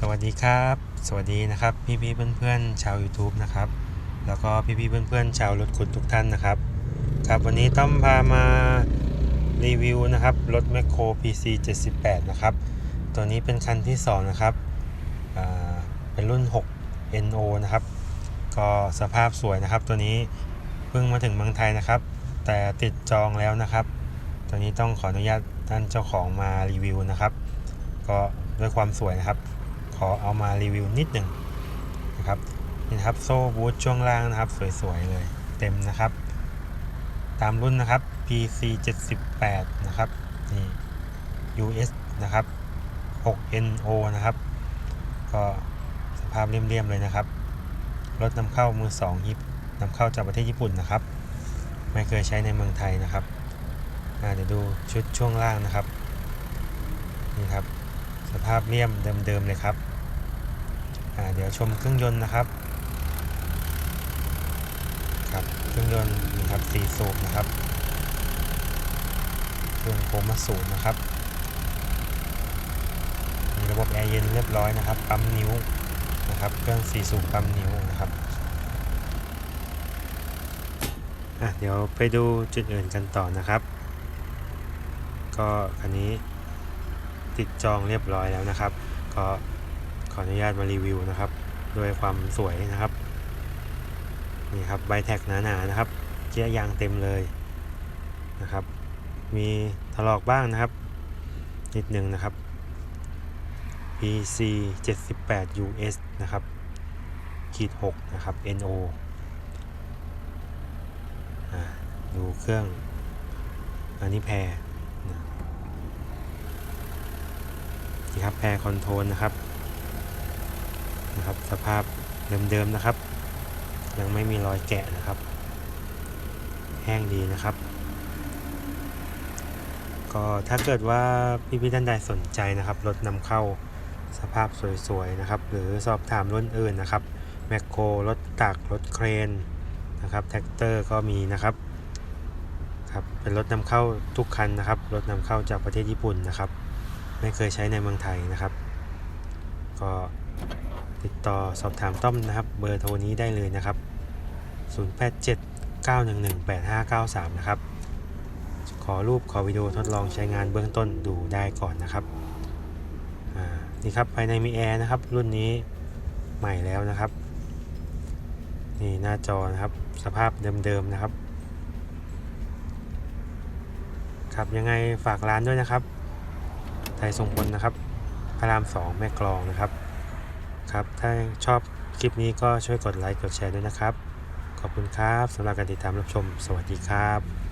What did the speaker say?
สวัสดีครับ สวัสดีนะครับพี่พี่ๆเพื่อนๆชาว YouTube นะครับ แล้วก็พี่พี่ๆเพื่อนๆชาวรถขุดทุกท่านนะครับ ครับวันนี้ต้อมพามารีวิวนะครับรถแมคโคร PC 78 นะครับ ตัวนี้เป็นคันที่ 2 นะครับเป็นรุ่น 6 NO นะครับ ก็สภาพสวยนะครับ ตัวนี้เพิ่งมาถึงเมืองไทยนะครับ แต่ติดจองแล้วนะครับ ตัวนี้ต้องขออนุญาตท่านเจ้าของมารีวิวนะครับ ก็ด้วยความสวยนะครับ ขอเอามารีวิวนิดหนึ่งนะครับนี่นะครับโซ่บูทช่วงล่างนะครับ สวยๆเลยเต็มนะครับ ตามรุ่นนะครับ PC 78นะครับนี่ US นะครับ 6NO นะครับ ก็สภาพเรียมๆเลยนะครับ รถนำเข้ามือ2ฮิปนำเข้าจากประเทศญี่ปุ่นนะครับ ไม่เคยใช้ในเมืองไทยนะครับเดี๋ยวดูชุดช่วงล่างนะครับ นี่ครับ ภาพเลี่ยมเดิมๆเลยครับเดี๋ยวชมเครื่องยนต์นะครับครับเครื่องยนต์นี่ครับสี่สูบนะครับเครื่องโคมาสูนนะครับมีระบบแอร์เย็นเรียบร้อยนะครับปั๊มนิ้วนะครับเครื่องสี่สูบปั๊มนิ้วนะครับเดี๋ยวไปดูจุดอื่นกันต่อนะครับ ก็คันนี้ ติดจองเรียบร้อยแล้วนะครับ ก็ขออนุญาตมารีวิวนะครับ ด้วยความสวยนะครับ นี่ครับใบแท็กหนาๆนะครับเจียยางเต็มเลยนะครับ มีถลอกบ้างนะครับ นิดนึงนะครับ PC 78 US นะครับขีด6นะครับ NO ดูเครื่องอันนี้แพร นะนี่ครับแพรคอนโทรลนะครับนะครับ สภาพเดิมๆนะครับ ยังไม่มีรอยแกะนะครับ แห้งดีนะครับ ก็ถ้าเกิดว่าพี่พี่ๆท่านใดสนใจนะครับรถนำเข้าสภาพสวยๆนะครับ หรือสอบถามรุ่นอื่นนะครับแมคโครรถตักรถเครนนะครับแท็กเตอร์ก็มีนะครับครับเป็นรถนำเข้าทุกคันนะครับรถนำเข้าจากประเทศญี่ปุ่นนะครับ ไม่เคยใช้ในเมืองไทยนะครับ ก็ติดต่อสอบถามต้อมนะครับ เบอร์โทรนี้ได้เลยนะครับ 087 911 8593 นะครับ ขอรูปขอวิดีโอทดลองใช้งานเบื้องต้นดูได้ก่อนนะครับอ่านี่ครับภายในมีแอร์นะครับ รุ่นนี้ใหม่แล้วนะครับนี่หน้าจอนะครับสภาพเดิมๆนะครับ ครับยังไงฝากร้านด้วยนะครับ ไทยทรงพลนะครับ พระรามสองแม่กลองนะครับ ครับ ถ้าชอบคลิปนี้ก็ช่วยกดไลค์ กดแชร์ด้วยนะครับ ขอบคุณครับสำหรับการติดตามรับชม สวัสดีครับ